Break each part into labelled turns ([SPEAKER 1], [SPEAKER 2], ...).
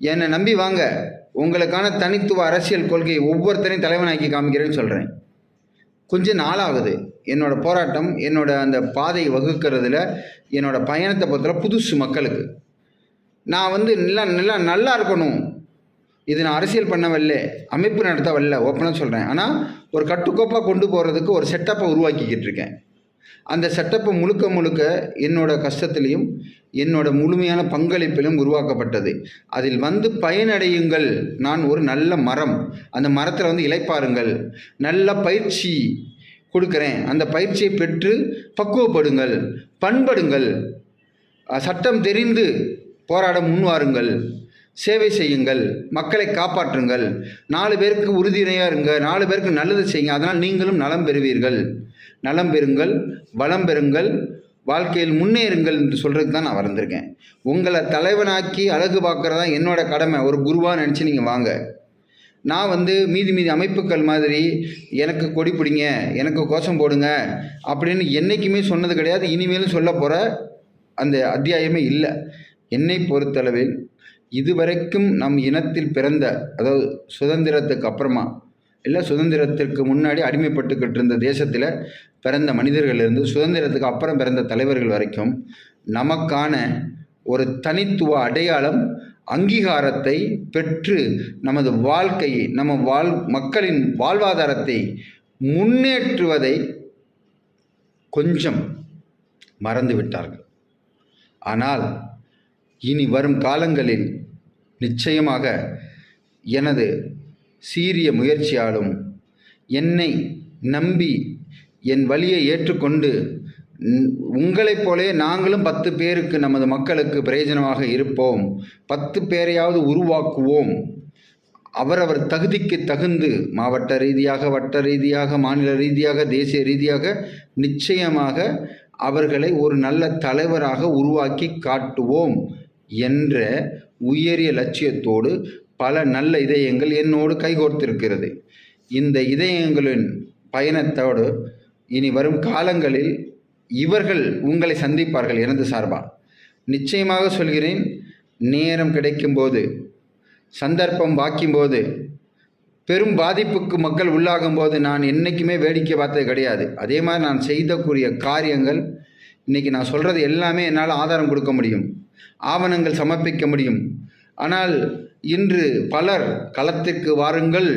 [SPEAKER 1] என்னை நம்பி வாங்க. உங்களுக்கான தனித்துவ அரசியல் கொள்கையை ஒவ்வொருத்தரையும் தலைவனாக்கி காமிக்கிறேன்னு சொல்கிறேன் கொஞ்சம் நாளாகுது. என்னோடய போராட்டம் என்னோடய அந்த பாதையை வகுக்கிறதுல என்னோடய பயணத்தை பொறுத்தவரை புதுசு மக்களுக்கு. நான் வந்து நல்லா நல்லா நல்லா இருக்கணும். இது நான் அரசியல் பண்ண வரல அமைப்பு நடத்த வரல ஓப்பனாக சொல்கிறேன் ஆனால் ஒரு கட்டுக்கோப்பாக கொண்டு போகிறதுக்கு ஒரு செட்டப்பை உருவாக்கிக்கிட்டு இருக்கேன். அந்த செட்டப்பை முழுக்க முழுக்க என்னோட கஷ்டத்திலையும் என்னோட முழுமையான பங்களிப்பிலும் உருவாக்கப்பட்டது. அதில் வந்து பயனடையுங்கள். நான் ஒரு நல்ல மரம். அந்த மரத்தில் வந்து இலைப்பாருங்கள். நல்ல பயிற்சி கொடுக்குறேன். அந்த பயிற்சியை பெற்று பக்குவப்படுங்கள். பண்படுங்கள். சட்டம் தெரிந்து போராட முன்வாருங்கள். சேவை செய்யுங்கள் மக்களை காப்பாற்றுங்கள். நாலு பேருக்கு உறுதுணையாக இருங்க நாலு பேருக்கு நல்லது செய்யுங்க அதனால் நீங்களும் நலம் பெறுவீர்கள். நலம் பெறுங்கள் வளம் பெறுங்கள் வாழ்க்கையில் முன்னேறுங்கள் என்று சொல்கிறதுக்கு தான் நான் வந்திருக்கேன். உங்களை தலைவனாக்கி அழகு பார்க்குறது தான் என்னோட கடமை ஒரு குருவாக நினச்சி நீங்கள் வாங்க. நான் வந்து மீதி மீதி அமைப்புகள் மாதிரி எனக்கு கொடி பிடிங்க எனக்கு கோஷம் போடுங்க அப்படின்னு என்றைக்குமே சொன்னது கிடையாது இனிமேலும் சொல்ல போகிற அந்த அத்தியாயமே இல்லை. என்னை பொறுத்தளவில் இதுவரைக்கும் நம் இனத்தில் பிறந்த அதாவது சுதந்திரத்துக்கு அப்புறமா இல்லை சுதந்திரத்திற்கு முன்னாடி அடிமைப்பட்டுக்கிட்டு இருந்த தேசத்தில் பிறந்த மனிதர்களிலிருந்து சுதந்திரத்துக்கு அப்புறம் பிறந்த தலைவர்கள் வரைக்கும் நமக்கான ஒரு தனித்துவ அடையாளம் அங்கீகாரத்தை பெற்று நமது வாழ்க்கையை நம்ம வாழ் மக்களின் வாழ்வாதாரத்தை முன்னேற்றுவதை கொஞ்சம் மறந்து விட்டார்கள் ஆனால் இனி வரும் காலங்களில் நிச்சயமாக எனது சீரிய முயற்சியாலும் என்னை நம்பி என் வழியை ஏற்றுக்கொண்டு உங்களைப் போலே நாங்களும் பத்து பேருக்கு நமது மக்களுக்கு பிரயோஜனமாக இருப்போம். பத்து பேரையாவது உருவாக்குவோம். அவரவர் தகுதிக்கு தகுந்து மாவட்ட ரீதியாக வட்ட ரீதியாக மாநில ரீதியாக தேசிய ரீதியாக நிச்சயமாக அவர்களை ஒரு நல்ல தலைவராக உருவாக்கி காட்டுவோம். என்ற உயரிய லட்சியத்தோடு பல நல்ல இதயங்கள் என்னோடு கைகோர்த்திருக்கிறது. இந்த இதயங்களின் பயணத்தோடு இனி வரும் காலங்களில் இவர்கள் உங்களை சந்திப்பார்கள் எனது சார்பாக நிச்சயமாக சொல்கிறேன் நேரம் கிடைக்கும்போது சந்தர்ப்பம் வாக்கும்போது பெரும் பாதிப்புக்கு மக்கள் உள்ளாகும்போது நான் என்றைக்குமே வேடிக்கை பார்த்தது கிடையாது. அதே மாதிரி நான் செய்தக்கூடிய காரியங்கள் இன்றைக்கி நான் சொல்கிறது எல்லாமே என்னால் ஆதாரம் கொடுக்க முடியும். ஆவணங்கள் சமர்ப்பிக்க முடியும். ஆனால் இன்று பலர் களத்திற்கு வாருங்கள்.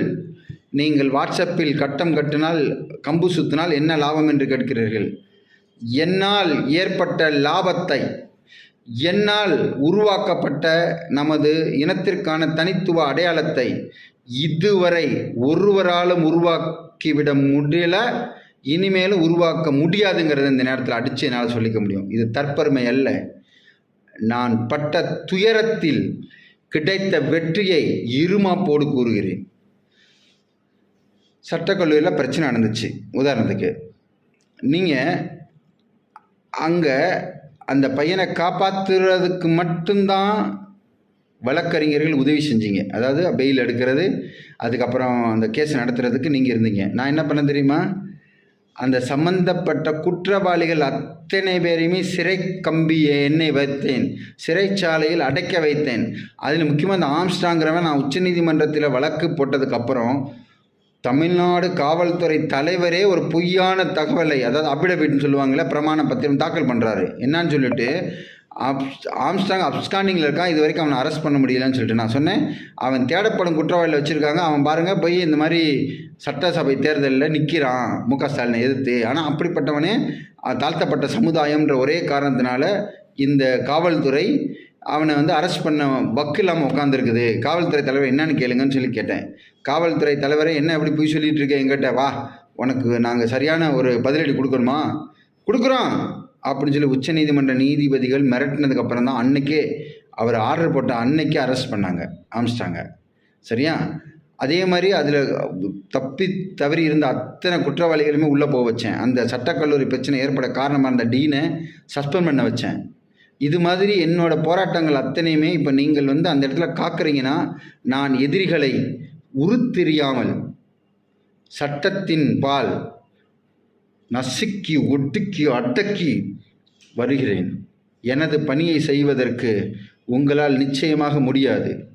[SPEAKER 1] நீங்கள் வாட்ஸ்அப்பில் கட்டம் கட்டினால் கம்பு சுத்தினால் என்ன லாபம் என்று கேட்கிறீர்கள்? என்னால் ஏற்பட்ட லாபத்தை என்னால் உருவாக்கப்பட்ட நமது இனத்திற்கான தனித்துவ அடையாளத்தை இதுவரை ஒருவராலும் உருவாக்கிவிட முடியல இனிமேலும் உருவாக்க முடியாதுங்கிறத இந்த நேரத்தில் அடித்து என்னால் சொல்லிக்க முடியும். இது தற்பெருமை அல்ல. நான் பட்ட துயரத்தில் கிடைத்த வெற்றியை இருமாப்போடு கூறுகிறேன். சட்டக்கல்லூரியில் பிரச்சனை நடந்துச்சு. உதாரணத்துக்கு நீங்கள் அங்கே அந்த பையனை காப்பாற்றுறதுக்கு மட்டும்தான் வழக்கறிஞர்கள் உதவி செஞ்சீங்க. அதாவது பெயில் எடுக்கிறது அதுக்கப்புறம் அந்த கேஸ் நடத்துறதுக்கு நீங்கள் இருந்தீங்க. நான் என்ன பண்ண தெரியுமா? அந்த சம்பந்தப்பட்ட குற்றவாளிகள் அத்தனை பேரையுமே சிறை கம்பி எண்ணெய் வைத்தேன். சிறைச்சாலையில் அடைக்க வைத்தேன். அதில் முக்கியமாக அந்த ஆம்ஸ்டாங்கிறவன் நான் உச்சநீதிமன்றத்தில் வழக்கு போட்டதுக்கப்புறம் தமிழ்நாடு காவல்துறை தலைவரே ஒரு பொய்யான தகவலை அதாவது அபிடபிட்னு சொல்லுவாங்கள்ல பிரமாண பத்திரம் தாக்கல் பண்ணுறாரு என்னான்னு சொல்லிட்டு அப்ஸ் ஆம்ஸ்டாங் அப்ஸ்காண்டிங்கில் இருக்கான். இது வரைக்கும் அவனை அரெஸ்ட் பண்ண முடியலன்னு சொல்லிட்டு நான் சொன்னேன். அவன் தேடப்படும் குற்றவாளியில் வச்சுருக்காங்க. அவன் பாருங்கள் போய் இந்த மாதிரி சட்டசபை தேர்தலில் நிற்கிறான் மு க ஸ்டாலினை எதிர்த்து. ஆனால் அப்படிப்பட்டவனே தாழ்த்தப்பட்ட சமுதாயம்ன்ற ஒரே காரணத்தினால இந்த காவல்துறை அவனை வந்து அரெஸ்ட் பண்ண பக்கு இல்லாமல் உட்காந்துருக்குது காவல்துறை தலைவர் என்னன்னு கேளுங்கன்னு சொல்லி கேட்டேன். காவல்துறை தலைவரே என்ன எப்படி போய் சொல்லிட்டு இருக்கேன் எங்கிட்ட வா உனக்கு நாங்கள் சரியான ஒரு பதிலடி கொடுக்கணுமா? கொடுக்குறோம். அப்படின்னு சொல்லி உச்சநீதிமன்ற நீதிபதிகள் மிரட்டினதுக்கப்புறம் தான் அன்னைக்கே அவர் ஆர்டர் போட்ட அன்னைக்கே அரெஸ்ட் பண்ணாங்க ஆரம்பிச்சிட்டாங்க. சரியா? அதே மாதிரி அதில் தப்பி தவறி இருந்த அத்தனை குற்றவாளிகளுமே உள்ளே போக வச்சேன். அந்த சட்டக்கல்லூரி பிரச்சனை ஏற்பட காரணமாக இருந்த டீனை சஸ்பெண்ட் பண்ண வச்சேன். இது மாதிரி என்னோட போராட்டங்கள் அத்தனையுமே இப்போ நீங்கள் வந்து அந்த இடத்துல காக்குறீங்கன்னா நான் எதிரிகளை உருத்தெரியாமல் சட்டத்தின் பால் நசுக்கி ஒட்டுக்கி அடக்கி வருகிறேன். எனது பணியை செய்வதற்கு உங்களால் நிச்சயமாக முடியாது.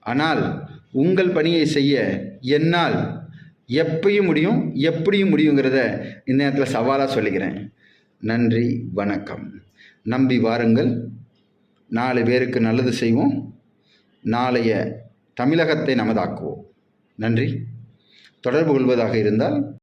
[SPEAKER 1] ஆனால் உங்கள் பணியை செய்ய என்னால் எப்பயும் முடியும் எப்படியும் முடியுங்கிறத இந்த நேரத்தில் சவாலாக சொல்லிக்கிறேன். நன்றி வணக்கம். நம்பி வாருங்கள். நாலு பேருக்கு நல்லது செய்வோம். நாளைய தமிழகத்தை நமதாக்குவோம். நன்றி. தொடர்பு கொள்வதாக இருந்தால்